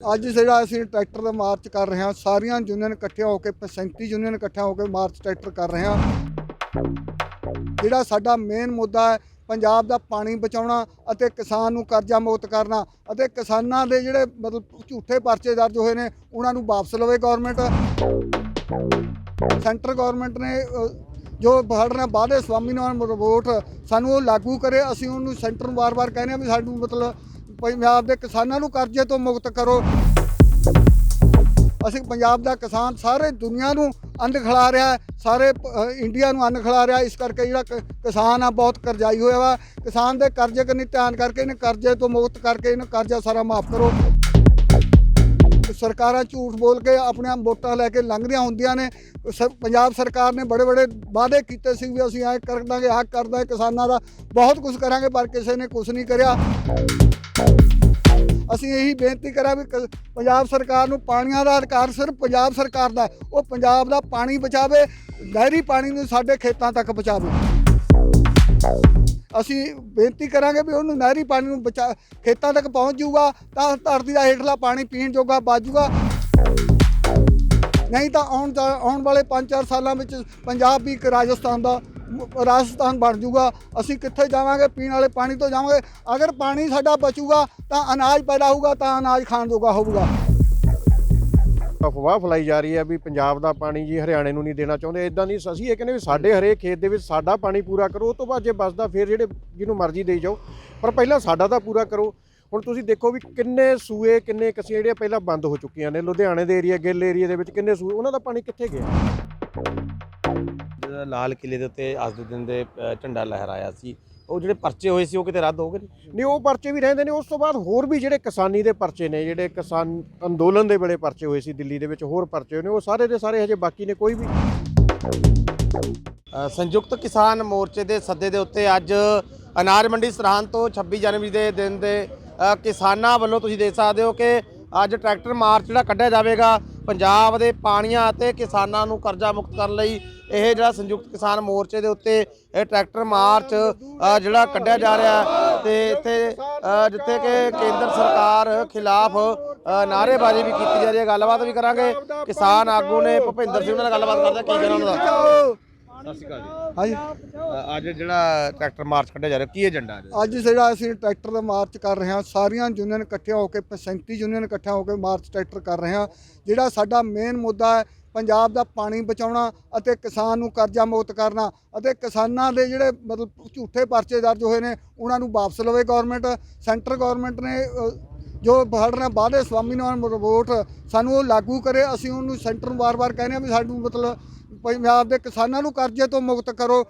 ਅੱਜ ਜਿਹੜਾ ਅਸੀਂ ਟਰੈਕਟਰ ਦਾ ਮਾਰਚ ਕਰ ਰਹੇ ਹਾਂ ਸਾਰੀਆਂ ਯੂਨੀਅਨ ਇਕੱਠੀਆਂ ਹੋ ਕੇ 37 ਯੂਨੀਅਨ ਇਕੱਠੀਆਂ ਹੋ ਕੇ ਮਾਰਚ ਟਰੈਕਟਰ ਕਰ ਰਹੇ ਹਾਂ। ਜਿਹੜਾ ਸਾਡਾ ਮੇਨ ਮੁੱਦਾ ਹੈ ਪੰਜਾਬ ਦਾ ਪਾਣੀ ਬਚਾਉਣਾ ਅਤੇ ਕਿਸਾਨ ਨੂੰ ਕਰਜ਼ਾ ਮੁਕਤ ਕਰਨਾ ਅਤੇ ਕਿਸਾਨਾਂ ਦੇ ਜਿਹੜੇ ਮਤਲਬ ਝੂਠੇ ਪਰਚੇ ਦਰਜ ਹੋਏ ਨੇ ਉਹਨਾਂ ਨੂੰ ਵਾਪਸ ਲਵੇ ਗਵਰਨਮੈਂਟ ਸੈਂਟਰ ਗਵਰਨਮੈਂਟ ਨੇ ਅ, ਜੋ ਸਾਡੇ ਵਾਅਦੇ ਸਵਾਮੀਨਾਥਨ ਰਿਪੋਰਟ ਸਾਨੂੰ ਉਹ ਲਾਗੂ ਕਰੇ ਅਸੀਂ ਉਹਨੂੰ ਸੈਂਟਰ ਨੂੰ ਵਾਰ-ਵਾਰ ਕਹਿੰਦੇ ਹਾਂ ਵੀ ਸਾਨੂੰ ਮਤਲਬ ਪੰਜਾਬ ਦੇ ਕਿਸਾਨਾਂ ਨੂੰ ਕਰਜ਼ੇ ਤੋਂ ਮੁਕਤ ਕਰੋ। ਅਸੀਂ ਪੰਜਾਬ ਦਾ ਕਿਸਾਨ ਸਾਰੇ ਦੁਨੀਆ ਨੂੰ ਅੰਨ ਖਿਲਾ ਰਿਹਾ ਸਾਰੇ ਇੰਡੀਆ ਨੂੰ ਅੰਨ ਖਿਲਾ ਰਿਹਾ ਇਸ ਕਰਕੇ ਜਿਹੜਾ ਕ- ਕਿਸਾਨ ਆ, ਬਹੁਤ ਕਰਜ਼ਾਈ ਹੋਇਆ ਵਾ। ਕਿਸਾਨ ਦੇ ਕਰਜ਼ੇ ਕੰਨੀ ਧਿਆਨ ਕਰਕੇ ਇਹਨੇ ਕਰਜ਼ੇ ਤੋਂ ਮੁਕਤ ਕਰਕੇ ਇਹਨੂੰ ਕਰਜ਼ਾ ਸਾਰਾ ਮਾਫ ਕਰੋ। ਸਰਕਾਰਾਂ ਝੂਠ ਬੋਲ ਕੇ ਆਪਣੀਆਂ ਵੋਟਾਂ ਲੈ ਕੇ ਲੰਘਦੀਆਂ ਹੁੰਦੀਆਂ ਨੇ। ਸ- ਪੰਜਾਬ ਸਰਕਾਰ ਨੇ ਬੜੇ ਬੜੇ ਵਾਅਦੇ ਕੀਤੇ ਸੀ ਵੀ ਅਸੀਂ ਐ ਕਰ ਦਾਂਗੇ, ਆਹ ਕਰਦਾ ਕਿਸਾਨਾਂ ਦਾ। ਬਹੁਤ ਕੁਝ ਕਰਾਂਗੇ, ਪਰ ਕਿਸੇ ਨੇ ਕੁਝ ਨਹੀਂ ਕਰਿਆ। ਅਸੀਂ ਇਹੀ ਬੇਨਤੀ ਕਰਾਂ ਵੀ ਕ- ਪੰਜਾਬ ਸਰਕਾਰ ਨੂੰ ਪਾਣੀਆਂ ਦਾ ਅਧਿਕਾਰ ਸਿਰਫ ਪੰਜਾਬ ਸਰਕਾਰ ਦਾ ਉਹ ਪੰਜਾਬ ਦਾ ਪਾਣੀ ਬਚਾਵੇ, ਨਹਿਰੀ ਪਾਣੀ ਨੂੰ ਸਾਡੇ ਖੇਤਾਂ ਤੱਕ ਪਹੁੰਚਾਵੇ ਅਸੀਂ ਬੇਨਤੀ ਕਰਾਂਗੇ ਵੀ ਉਹਨੂੰ ਨਹਿਰੀ ਪਾਣੀ ਨੂੰ ਬਚਾ ਖੇਤਾਂ ਤੱਕ ਪਹੁੰਚ ਜਾਊਗਾ, ਤਾਂ ਧਰਤੀ ਦਾ ਹੇਠਲਾ ਪਾਣੀ ਪੀਣ ਜੋਗਾ ਬਾਜੂਗਾ। ਨਹੀਂ ਤਾਂ ਆਉਣ ਦਾ- ਆਉਣ ਵਾਲੇ 5-4 ਸਾਲਾਂ ਵਿੱਚ ਪੰਜਾਬ ਵੀ ਇੱਕ ਰਾਜਸਥਾਨ ਦਾ ਰਾਜਸਥਾਨ ਬਣ ਜਾਊਗਾ ਅਸੀਂ ਕਿੱਥੇ ਜਾਵਾਂਗੇ, ਪੀਣ ਵਾਲੇ ਪਾਣੀ ਤੋਂ ਜਾਵਾਂਗੇ। ਅਗਰ ਪਾਣੀ ਸਾਡਾ ਬਚੂਗਾ, ਤਾਂ ਅਨਾਜ ਪੈਦਾ ਹੋਊਗਾ, ਤਾਂ ਅਨਾਜ ਖਾਣ ਜੋਗਾ ਹੋਊਗਾ। ਅਫਵਾਹ ਫਲਾਈ ਜਾ ਰਹੀ ਹੈ ਵੀ ਪੰਜਾਬ ਦਾ ਪਾਣੀ ਜੀ ਹਰਿਆਣੇ ਨੂੰ ਨਹੀਂ ਦੇਣਾ ਚਾਹੁੰਦੇ ਇਦਾਂ ਨਹੀਂ, ਅਸੀਂ ਇਹ ਕਹਿੰਦੇ ਵੀ ਸਾਡੇ ਹਰੇਕ ਖੇਤ ਦੇ ਵਿੱਚ ਸਾਡਾ ਪਾਣੀ ਪੂਰਾ ਕਰੋ, ਉਹ ਤੋਂ ਬਾਅਦ ਜੇ ਬਸਦਾ ਫਿਰ ਜਿਹੜੇ ਜਿਹਨੂੰ ਮਰਜ਼ੀ ਦੇਈ ਜਾਓ। ਪਰ ਪਹਿਲਾਂ ਸਾਡਾ ਤਾਂ ਪੂਰਾ ਕਰੋ। ਹੁਣ ਤੁਸੀਂ ਦੇਖੋ ਵੀ ਕਿੰਨੇ ਸੂਏ, ਕਿੰਨੇ ਕਸੀਆਂ ਜਿਹੜੀਆਂ ਪਹਿਲਾਂ ਬੰਦ ਹੋ ਚੁੱਕੀਆਂ ਨੇ, ਲੁਧਿਆਣੇ ਦੇ ਏਰੀਆ ਗਿੱਲ ਏਰੀਆ ਦੇ ਵਿੱਚ ਕਿੰਨੇ ਸੂਏ, ਉਹਨਾਂ ਦਾ ਪਾਣੀ ਕਿੱਥੇ ਗਿਆ? ਲਾਲ ਕਿਲੇ ਦੇ ਉੱਤੇ ਅੱਜ ਦੇ ਦਿਨ ਦੇ ਅ, ਝੰਡਾ ਲਹਿਰਾਇਆ ਸੀ ਉਹ ਜਿਹੜੇ ਪਰਚੇ ਹੋਏ ਸੀ ਉਹ ਕਿਤੇ ਰੱਦ ਹੋ ਗਏ ਨੇ? ਨਹੀਂ ਉਹ ਪਰਚੇ ਵੀ ਰਹਿੰਦੇ ਨੇ ਉਸ ਤੋਂ ਬਾਅਦ ਹੋਰ ਵੀ ਜਿਹੜੇ ਕਿਸਾਨੀ ਦੇ ਪਰਚੇ ਨੇ ਜਿਹੜੇ ਕਿਸਾਨ ਅੰਦੋਲਨ ਦੇ ਵੇਲੇ ਪਰਚੇ ਹੋਏ ਸੀ ਦਿੱਲੀ ਦੇ ਵਿੱਚ ਹੋਰ ਪਰਚੇ ਹੋਏ ਨੇ ਉਹ ਸਾਰੇ ਦੇ ਸਾਰੇ ਹਜੇ ਬਾਕੀ ਨੇ ਕੋਈ ਵੀ ਅ, ਸੰਯੁਕਤ ਕਿਸਾਨ ਮੋਰਚੇ ਦੇ ਸੱਦੇ ਦੇ ਉੱਤੇ ਅੱਜ ਅਨਾਜ ਮੰਡੀ ਸਰਹੰਦ ਤੋਂ 26 ਜਨਵਰੀ ਦੇ ਦਿਨ ਦੇ ਅ, ਕਿਸਾਨਾਂ ਵੱਲੋਂ ਤੁਸੀਂ ਦੇਖ ਸਕਦੇ ਹੋ ਕਿ ਅੱਜ ਟਰੈਕਟਰ ਮਾਰਚ ਜਿਹੜਾ ਕੱਢਿਆ ਜਾਵੇਗਾ ਪੰਜਾਬ ਦੇ ਪਾਣੀਆਂ ਅਤੇ ਕਿਸਾਨਾਂ ਨੂੰ ਕਰਜ਼ਾ ਮੁਕਤ ਕਰਨ ਲਈ ਇਹ ਜਿਹੜਾ ਸੰਯੁਕਤ ਕਿਸਾਨ ਮੋਰਚੇ ਦੇ ਉੱਤੇ ਇਹ ਟਰੈਕਟਰ ਮਾਰਚ ਜਿਹੜਾ ਕੱਢਿਆ ਜਾ ਰਿਹਾ ਹੈ ਤੇ ਇੱਥੇ ਜਿੱਥੇ ਕਿ ਕੇਂਦਰ ਸਰਕਾਰ ਖਿਲਾਫ ਅ, ਨਾਅਰੇਬਾਜ਼ੀ ਵੀ ਕੀਤੀ ਜਾ ਰਹੀ ਹੈ। ਗੱਲਬਾਤ ਵੀ ਕਰਾਂਗੇ। ਕਿਸਾਨ ਆਗੂ ਨੇ ਭੁਪਿੰਦਰ ਸਿੰਘ ਨਾਲ ਗੱਲਬਾਤ ਕਰਦੇ ਕੀ ਕਹਿਣਾ ਉਹਨਾਂ ਦਾ? ਸਤਿ ਸ਼੍ਰੀ ਅਕਾਲ ਜੀ। ਹਾਂਜੀ। ਅੱਜ ਜਿਹੜਾ ਟਰੈਕਟਰ ਮਾਰਚ ਕੱਢਿਆ ਜਾ ਰਿਹਾ ਕੀ ਏਜੰਡਾ ਹੈ ਅੱਜ ਜਿਹੜਾ ਅਸੀਂ ਟਰੈਕਟਰ ਦਾ ਮਾਰਚ ਕਰ ਰਹੇ ਹਾਂ ਸਾਰੀਆਂ ਯੂਨੀਅਨ ਇਕੱਠੀਆਂ ਹੋ ਕੇ 37 ਯੂਨੀਅਨ ਇਕੱਠੀਆਂ ਹੋ ਕੇ ਮਾਰਚ ਟਰੈਕਟਰ ਕਰ ਰਹੇ ਹਾਂ। ਜਿਹੜਾ ਸਾਡਾ ਮੇਨ ਮੁੱਦਾ ਹੈ ਪੰਜਾਬ ਦਾ ਪਾਣੀ ਬਚਾਉਣਾ ਅਤੇ ਕਿਸਾਨ ਨੂੰ ਕਰਜ਼ਾ ਮੁਕਤ ਕਰਨਾ ਅਤੇ ਕਿਸਾਨਾਂ ਦੇ ਜਿਹੜੇ ਮਤਲਬ ਝੂਠੇ ਪਰਚੇ ਦਰਜ ਹੋਏ ਨੇ ਉਹਨਾਂ ਨੂੰ ਵਾਪਸ ਲਵੇ ਗਵਰਨਮੈਂਟ। ਸੈਂਟਰ ਗਵਰਨਮੈਂਟ ਨੇ ਅ, ਜੋ ਸਾਡੇ ਵਾਅਦੇ ਸਵਾਮੀਨਾਥਨ ਰਿਪੋਰਟ ਸਾਨੂੰ ਉਹ ਲਾਗੂ ਕਰੇ। ਅਸੀਂ ਉਹਨੂੰ ਸੈਂਟਰ ਨੂੰ ਵਾਰ-ਵਾਰ ਕਹਿੰਦੇ ਹਾਂ ਵੀ ਸਾਨੂੰ ਮਤਲਬ ਪੰਜਾਬ ਦੇ ਕਿਸਾਨਾਂ ਨੂੰ ਕਰਜ਼ੇ ਤੋਂ ਮੁਕਤ ਕਰੋ।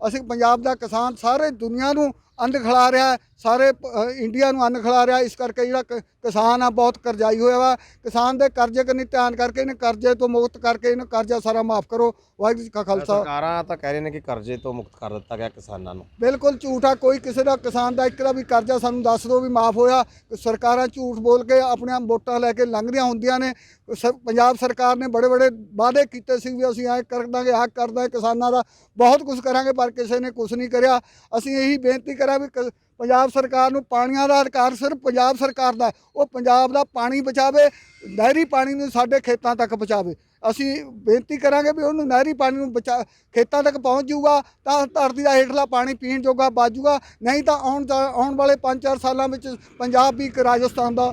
ਅਸੀਂ ਪੰਜਾਬ ਦਾ ਕਿਸਾਨ ਸਾਰੇ ਦੁਨੀਆ ਨੂੰ ਅੰਨ ਖਿਲਾ ਰਿਹਾ ਸਾਰੇ ਇੰਡੀਆ ਨੂੰ ਅੰਨ ਖਿਲਾ ਰਿਹਾ ਇਸ ਕਰਕੇ ਜਿਹੜਾ ਕਿਸਾਨ ਆ ਬਹੁਤ ਕਰਜ਼ਾਈ ਹੋਇਆ ਵਾ। ਕਿਸਾਨ ਦੇ ਕਰਜ਼ੇ ਕੰਨੀ ਧਿਆਨ ਕਰਕੇ ਇਹਨੇ ਕਰਜ਼ੇ ਤੋਂ ਮੁਕਤ ਕਰਕੇ ਇਹਨੂੰ ਕਰਜ਼ਾ ਸਾਰਾ ਮਾਫ ਕਰੋ। ਵਾਹਿਗੁਰੂ ਜੀ ਕਾ ਖਾਲਸਾ। ਸਰਕਾਰਾਂ ਤਾਂ ਕਹਿ ਰਹੇ ਨੇ ਕਿ ਕਰਜ਼ੇ ਤੋਂ ਮੁਕਤ ਕਰ ਦਿੱਤਾ ਗਿਆ ਕਿਸਾਨਾਂ ਨੂੰ। ਬਿਲਕੁਲ ਝੂਠ ਆ ਕੋਈ ਕਿਸੇ ਦਾ ਕਿਸਾਨ ਦਾ ਇੱਕ ਦਾ ਵੀ ਕਰਜ਼ਾ ਸਾਨੂੰ ਦੱਸ ਦਿਓ ਵੀ ਮਾਫ ਹੋਇਆ। ਸਰਕਾਰਾਂ ਝੂਠ ਬੋਲ ਕੇ ਆਪਣੀਆਂ ਵੋਟਾਂ ਲੈ ਕੇ ਲੰਘਦੀਆਂ ਹੁੰਦੀਆਂ ਨੇ। ਪੰਜਾਬ ਸਰਕਾਰ ਨੇ ਬੜੇ ਬੜੇ ਵਾਅਦੇ ਕੀਤੇ ਸੀ ਵੀ ਅਸੀਂ ਐ ਕਰ ਦਾਂਗੇ ਆਹ ਕਰ ਦਾਂਗੇ ਕਿਸਾਨਾਂ ਦਾ। ਬਹੁਤ ਕੁਝ ਕਰਾਂਗੇ ਪਰ ਕਿਸੇ ਨੇ ਕੁਝ ਨਹੀਂ ਕਰਿਆ। ਅਸੀਂ ਇਹੀ ਬੇਨਤੀ ਕਰਾਂ ਵੀ ਪੰਜਾਬ ਸਰਕਾਰ ਨੂੰ ਪਾਣੀਆਂ ਦਾ ਅਧਿਕਾਰ ਸਿਰਫ ਪੰਜਾਬ ਸਰਕਾਰ ਦਾ ਉਹ ਪੰਜਾਬ ਦਾ ਪਾਣੀ ਬਚਾਵੇ, ਨਹਿਰੀ ਪਾਣੀ ਨੂੰ ਸਾਡੇ ਖੇਤਾਂ ਤੱਕ ਪਹੁੰਚਾਵੇ ਅਸੀਂ ਬੇਨਤੀ ਕਰਾਂਗੇ ਵੀ ਉਹਨੂੰ ਨਹਿਰੀ ਪਾਣੀ ਨੂੰ ਬਚਾ ਖੇਤਾਂ ਤੱਕ ਪਹੁੰਚ ਜਾਊਗਾ, ਤਾਂ ਧਰਤੀ ਦਾ ਹੇਠਲਾ ਪਾਣੀ ਪੀਣ ਜੋਗਾ ਬਾਜੂਗਾ ਨਹੀਂ ਤਾਂ ਆਉਣ ਆਉਣ ਵਾਲੇ 5-4 ਸਾਲਾਂ ਵਿੱਚ ਪੰਜਾਬ ਵੀ ਇੱਕ ਰਾਜਸਥਾਨ ਦਾ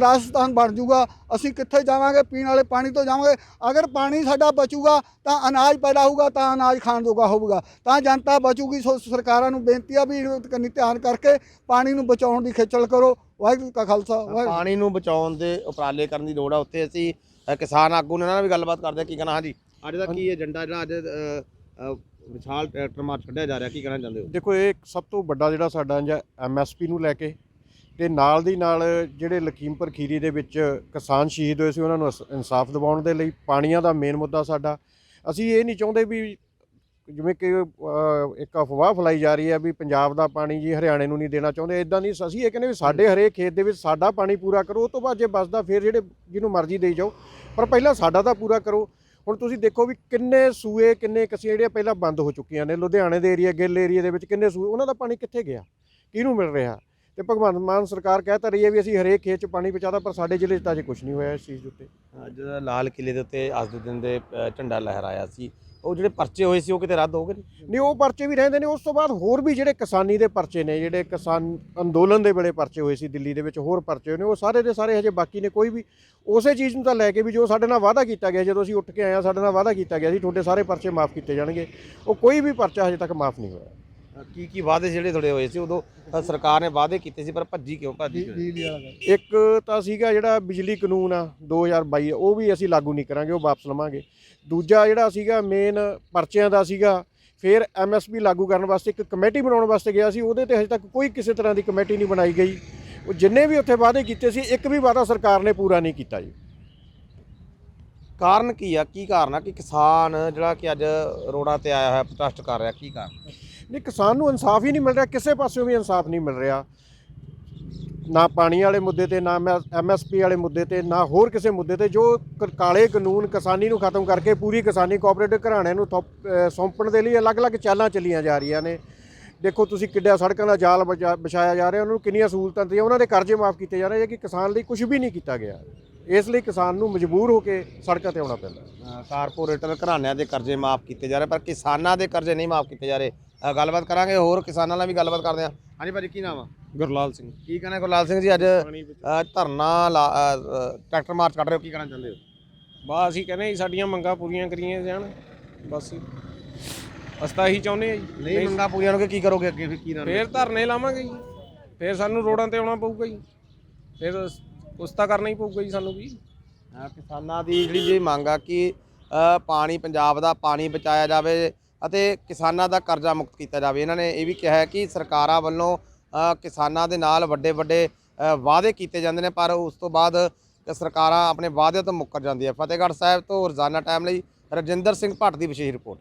ਰਾਜਸਥਾਨ ਬਣ ਜਾਊਗਾ ਅਸੀਂ ਕਿੱਥੇ ਜਾਵਾਂਗੇ ਪੀਣ ਵਾਲੇ ਪਾਣੀ ਤੋਂ ਜਾਵਾਂਗੇ। ਅਗਰ ਪਾਣੀ ਸਾਡਾ ਬਚੂਗਾ ਤਾਂ ਅਨਾਜ ਪੈਦਾ ਹੋਊਗਾ ਤਾਂ ਅਨਾਜ ਖਾਣ ਜੋਗਾ ਹੋਊਗਾ। ਤਾਂ ਜਨਤਾ ਬਚੂਗੀ ਸੋ ਸਰਕਾਰਾਂ ਨੂੰ ਬੇਨਤੀ ਆ ਵੀ ਕੰਨੀ ਧਿਆਨ ਕਰਕੇ ਪਾਣੀ ਨੂੰ ਬਚਾਉਣ ਦੀ ਖੇਚਲ ਕਰੋ। ਵਾਹਿਗੁਰੂ ਕਾ ਖਾਲਸਾ ਵਾਹਿਗੁਰੂ ਪਾਣੀ ਨੂੰ ਬਚਾਉਣ ਦੇ ਉਪਰਾਲੇ ਕਰਨ ਦੀ ਲੋੜ ਆ। ਉੱਥੇ ਅਸੀਂ ਕਿਸਾਨ ਆਗੂ ਨੇ ਨਾਲ ਵੀ ਗੱਲਬਾਤ ਕਰਦੇ ਆ। ਕੀ ਕਹਿਣਾ? ਹਾਂਜੀ। ਅੱਜ ਦਾ ਕੀ ਏਜੰਡਾ ਜਿਹੜਾ ਅੱਜ ਵਿਸ਼ਾਲ ਟਰੈਕਟਰ ਮਾਰਚ ਕੱਢਿਆ ਜਾ ਰਿਹਾ। ਕੀ ਕਹਿਣਾ ਚਾਹੁੰਦੇ ਹੋ? ਦੇਖੋ ਇਹ ਸਭ ਤੋਂ ਵੱਡਾ ਜਿਹੜਾ ਸਾਡਾ ਜਾਂ ਐਮਐਸਪੀ ਨੂੰ ਲੈ ਕੇ ਤੇ ਨਾਲ ਦੀ ਨਾਲ ਜਿਹੜੇ ਲਖੀਮਪੁਰ ਖੀਰੀ ਦੇ ਵਿੱਚ ਕਿਸਾਨ ਸ਼ਹੀਦ ਹੋਏ ਸੀ, ਉਹਨਾਂ ਨੂੰ ਅਸ- ਇਨਸਾਫ ਦਿਵਾਉਣ ਦੇ ਲਈ ਪਾਣੀਆਂ ਦਾ ਮੇਨ ਮੁੱਦਾ ਸਾਡਾ। ਅਸੀਂ ਇਹ ਨਹੀਂ ਚਾਹੁੰਦੇ ਵੀ ਜਿਵੇਂ ਕਿ ਇੱਕ ਅਫਵਾਹ ਫਲਾਈ ਜਾ ਰਹੀ ਹੈ ਵੀ ਪੰਜਾਬ ਦਾ ਪਾਣੀ ਜੀ ਹਰਿਆਣੇ ਨੂੰ ਨਹੀਂ ਦੇਣਾ ਚਾਹੁੰਦੇ ਇਦਾਂ ਨਹੀਂ। ਅਸੀਂ ਇਹ ਕਹਿੰਦੇ ਵੀ ਸਾਡੇ ਹਰੇਕ ਖੇਤ ਦੇ ਵਿੱਚ ਸਾਡਾ ਪਾਣੀ ਪੂਰਾ ਕਰੋ, ਉਹ ਤੋਂ ਬਾਅਦ ਜੇ ਬਚਦਾ ਫਿਰ ਜਿਹੜੇ ਜਿਹਨੂੰ ਮਰਜ਼ੀ ਦੇਈ ਜਾਓ। ਪਰ ਪਹਿਲਾਂ ਸਾਡਾ ਤਾਂ ਪੂਰਾ ਕਰੋ। ਹੁਣ ਤੁਸੀਂ ਦੇਖੋ ਵੀ ਕਿੰਨੇ ਸੂਏ, ਕਿੰਨੇ ਕਸੀਆਂ ਜਿਹੜੀਆਂ ਪਹਿਲਾਂ ਬੰਦ ਹੋ ਚੁੱਕੀਆਂ ਨੇ। ਲੁਧਿਆਣੇ ਦੇ ਏਰੀਆ ਗਿੱਲ ਏਰੀਆ ਦੇ ਵਿੱਚ ਕਿੰਨੇ ਸੂਏ, ਉਹਨਾਂ ਦਾ ਪਾਣੀ ਕਿੱਥੇ ਗਿਆ? ਕਿਹਨੂੰ ਮਿਲ ਰਿਹਾ? ਤੇ ਭਗਵੰਤ ਮਾਨ ਸਰਕਾਰ ਕਹਿ ਤਾਂ ਰਹੀ ਹੈ ਵੀ ਅਸੀਂ ਹਰੇਕ ਖੇਤ 'ਚ ਪਾਣੀ ਪਹੁੰਚਾਦਾ ਪਰ ਸਾਡੇ ਜ਼ਿਲ੍ਹੇ 'ਚ ਤਾਂ ਅਜੇ ਕੁਝ ਨਹੀਂ ਹੋਇਆ ਇਸ ਚੀਜ਼ ਦੇ ਉੱਤੇ। ਅੱਜ ਲਾਲ ਕਿਲੇ ਦੇ ਉੱਤੇ ਅੱਜ ਦੇ ਦਿਨ ਦੇ ਝੰਡਾ ਲਹਿਰਾਇਆ ਸੀ। ਉਹ ਜਿਹੜੇ ਪਰਚੇ ਹੋਏ ਸੀ ਉਹ ਕਿਤੇ ਰੱਦ ਹੋ ਗਏ? ਨਹੀਂ ਉਹ ਪਰਚੇ ਵੀ ਰਹਿੰਦੇ ਨੇ। ਉਸ ਤੋਂ ਬਾਅਦ ਹੋਰ ਵੀ ਜਿਹੜੇ ਕਿਸਾਨੀ ਦੇ ਪਰਚੇ ਨੇ ਜਿਹੜੇ ਕਿਸਾਨ ਅੰਦੋਲਨ ਦੇ ਵੇਲੇ ਪਰਚੇ ਹੋਏ ਸੀ ਦਿੱਲੀ ਦੇ ਵਿੱਚ ਹੋਰ ਪਰਚੇ ਹੋਏ ਨੇ ਉਹ ਸਾਰੇ ਦੇ ਸਾਰੇ ਹਜੇ ਬਾਕੀ ਨੇ। ਕੋਈ ਵੀ ਉਸੇ ਚੀਜ਼ ਨੂੰ ਤਾਂ ਲੈ ਕੇ ਵੀ ਜੋ ਸਾਡੇ ਨਾਲ ਵਾਅਦਾ ਕੀਤਾ ਗਿਆ ਜਦੋਂ ਅਸੀਂ ਉੱਠ ਕੇ ਆਏ ਹਾਂ ਸਾਡੇ ਨਾਲ ਵਾਅਦਾ ਕੀਤਾ ਗਿਆ ਸੀ ਤੁਹਾਡੇ ਸਾਰੇ ਪਰਚੇ ਮਾਫ ਕੀਤੇ ਜਾਣਗੇ। ਉਹ ਕੋਈ ਵੀ ਪਰਚਾ ਹਜੇ ਤੱਕ ਮਾਫ ਨਹੀਂ ਹੋਇਆ। ਕੀ ਕੀ ਵਾਅਦੇ ਜਿਹੜੇ ਥੋੜੇ ਹੋਏ ਸੀ? ਉਦੋਂ ਸਰਕਾਰ ਨੇ ਵਾਅਦੇ ਕੀਤੇ ਸੀ ਪਰ ਭੱਜੀ ਕਿਉਂ ਭੱਜੀ ਕਿਉਂ? ਇੱਕ ਤਾਂ ਸੀਗਾ ਜਿਹੜਾ ਬਿਜਲੀ ਕਾਨੂੰਨ ਆ 2022 ਉਹ ਵੀ ਅਸੀਂ ਲਾਗੂ ਨਹੀਂ ਕਰਾਂਗੇ ਉਹ ਵਾਪਸ ਲਵਾਂਗੇ। ਦੂਜਾ ਜਿਹੜਾ ਸੀਗਾ ਮੇਨ ਪਰਚਿਆਂ ਦਾ ਸੀਗਾ ਫਿਰ ਐਮਐਸਪੀ ਲਾਗੂ ਕਰਨ ਵਾਸਤੇ ਇੱਕ ਕਮੇਟੀ ਬਣਾਉਣ ਵਾਸਤੇ ਗਿਆ ਸੀ ਉਹਦੇ ਤੇ ਹਜੇ ਤੱਕ ਕੋਈ ਕਿਸੇ ਤਰ੍ਹਾਂ ਦੀ ਕਮੇਟੀ ਨਹੀਂ ਬਣਾਈ ਗਈ। ਉਹ ਜਿੰਨੇ ਵੀ ਉੱਥੇ ਵਾਅਦੇ ਕੀਤੇ ਸੀ ਇੱਕ ਵੀ ਵਾਅਦਾ ਸਰਕਾਰ ਨੇ ਪੂਰਾ ਨਹੀਂ ਕੀਤਾ ਜੀ। ਕਾਰਨ ਕੀ ਆ? ਕੀ ਕਾਰਨ ਆ ਕਿ ਕਿਸਾਨ ਜਿਹੜਾ ਕਿ ਅੱਜ ਰੋਡਾਂ ਤੇ ਆਇਆ ਹੋਇਆ ਪ੍ਰੋਟੈਸਟ ਕਰ ਰਿਹਾ ਕੀ ਕਾਰਨ? ਨਹੀਂ, ਕਿਸਾਨ ਨੂੰ ਇਨਸਾਫ ਹੀ ਨਹੀਂ ਮਿਲ ਰਿਹਾ, ਕਿਸੇ ਪਾਸਿਓਂ ਵੀ ਇਨਸਾਫ ਨਹੀਂ ਮਿਲ ਰਿਹਾ। ਨਾ ਪਾਣੀ ਵਾਲੇ ਮੁੱਦੇ ਤੇ, ਨਾ ਐਮਐਸਪੀ ਵਾਲੇ ਮੁੱਦੇ ਤੇ, ਨਾ ਹੋਰ ਕਿਸੇ ਮੁੱਦੇ ਤੇ, ਜੋ ਕਾਲੇ ਕਾਨੂੰਨ ਕਿਸਾਨੀ ਨੂੰ ਖਤਮ ਕਰਕੇ ਪੂਰੀ ਕਿਸਾਨੀ ਕੋਆਪਰੇਟਿਵ ਘਰਾਣਿਆਂ ਨੂੰ ਥੋਪ- ਸੌਂਪਣ ਦੇ ਲਈ ਅਲੱਗ-ਅਲੱਗ ਚਾਲਾਂ ਚੱਲੀਆਂ ਜਾ ਰਹੀਆਂ ਨੇ। ਦੇਖੋ, ਤੁਸੀਂ ਕਿੱਡਿਆ ਸੜਕਾਂ ਦਾ ਜਾਲ ਵਿਛਾ- ਵਿਛਾਇਆ ਜਾ ਰਿਹਾ, ਉਹਨਾਂ ਨੂੰ ਕਿੰਨੀਆਂ ਸਹੂਲਤਾਂ ਦਿੱਤੀਆਂ, ਉਹਨਾਂ ਦੇ ਕਰਜ਼ੇ ਮਾਫ ਕੀਤੇ ਜਾ ਰਹੇ ਹੈ ਕਿ ਕਿਸਾਨ ਲਈ ਕੁਝ ਵੀ ਨਹੀਂ ਕੀਤਾ ਗਿਆ। ਇਸ ਲਈ ਕਿਸਾਨ ਨੂੰ ਮਜਬੂਰ ਹੋ ਕੇ ਸੜਕਾਂ ਤੇ ਆਉਣਾ ਪੈਂਦਾ। ਕਾਰਪੋਰੇਟਰ ਘਰਾਣਿਆਂ ਦੇ ਕਰਜ਼ੇ ਮਾਫ ਕੀਤੇ ਜਾ ਰਹੇ, ਪਰ ਕਿਸਾਨਾਂ ਦੇ ਕਰਜ਼ੇ ਨਹੀਂ ਮਾਫ ਕੀਤੇ ਜਾ ਰਹੇ। ਗੱਲਬਾਤ ਕਰਾਂਗੇ ਹੋਰ ਕਿਸਾਨਾਂ ਨਾਲ ਵੀ ਗੱਲਬਾਤ ਕਰਦੇ ਹਾਂ। ਹਾਂਜੀ ਭਾਜੀ ਕੀ ਨਾਮ ਆ? ਗੁਰਲਾਲ ਸਿੰਘ। ਕੀ ਕਹਿਣਾ ਗੁਰਲਾਲ ਸਿੰਘ ਜੀ ਅੱਜ ਧਰਨਾ ਟਰੈਕਟਰ ਮਾਰਚ ਕੱਢ ਰਹੇ ਹੋ ਕੀ ਕਹਿਣਾ ਚਾਹੁੰਦੇ ਹੋ? ਬਾ ਅਸੀਂ ਕਹਿੰਦੇ ਜੀ ਸਾਡੀਆਂ ਮੰਗਾਂ ਪੂਰੀਆਂ ਕਰੀਆਂ ਜਾਣ ਬਸ। ਅਸਤਾ ਹੀ ਚਾਹੁੰਦੇ ਆ ਜੀ। ਨਹੀਂ ਮੰਗਾ ਪੂਰੀਆਂ ਨੂੰ ਕੀ ਕਰੋਗੇ ਅੱਗੇ ਫਿਰ ਕੀ ਨਾਲ? ਫੇਰ ਧਰਨੇ ਲਾਵਾਂਗੇ ਜੀ। ਫੇਰ ਸਾਨੂੰ ਰੋਡਾਂ ਤੇ ਆਉਣਾ ਪਊਗਾ ਜੀ। ਫੇਰ ਕੁਛ ਤਾਂ ਕਰਨਾ ਹੀ ਪਊਗਾ ਜੀ ਸਾਨੂੰ ਵੀ। ਕਿਸਾਨਾਂ ਦੀ ਜਿਹੜੀ ਜੇ ਮੰਗ ਆ ਕਿ ਪਾਣੀ ਪੰਜਾਬ ਦਾ ਪਾਣੀ ਬਚਾਇਆ ਜਾਵੇ ਅਤੇ ਕਿਸਾਨਾਂ ਦਾ ਕਰਜ਼ਾ ਮੁਕਤ ਕੀਤਾ ਜਾਵੇ। ਇਹਨਾਂ ਨੇ ਇਹ ਵੀ ਕਿਹਾ ਹੈ ਕਿ ਸਰਕਾਰਾਂ ਵੱਲੋਂ ਕਿਸਾਨਾਂ ਦੇ ਨਾਲ ਵੱਡੇ ਵੱਡੇ ਵਾਅਦੇ ਕੀਤੇ ਜਾਂਦੇ ਨੇ, ਪਰ ਉਸ ਤੋਂ ਬਾਅਦ ਸਰਕਾਰਾਂ ਆਪਣੇ ਵਾਅਦੇ ਤੋਂ ਮੁੱਕਰ ਜਾਂਦੀਆਂ। ਫਤਿਹਗੜ੍ਹ ਸਾਹਿਬ ਤੋਂ ਰੋਜ਼ਾਨਾ ਟਾਈਮ ਲਈ ਰਜਿੰਦਰ ਸਿੰਘ ਭੱਟ ਦੀ ਵਿਸ਼ੇਸ਼ ਰਿਪੋਰਟ।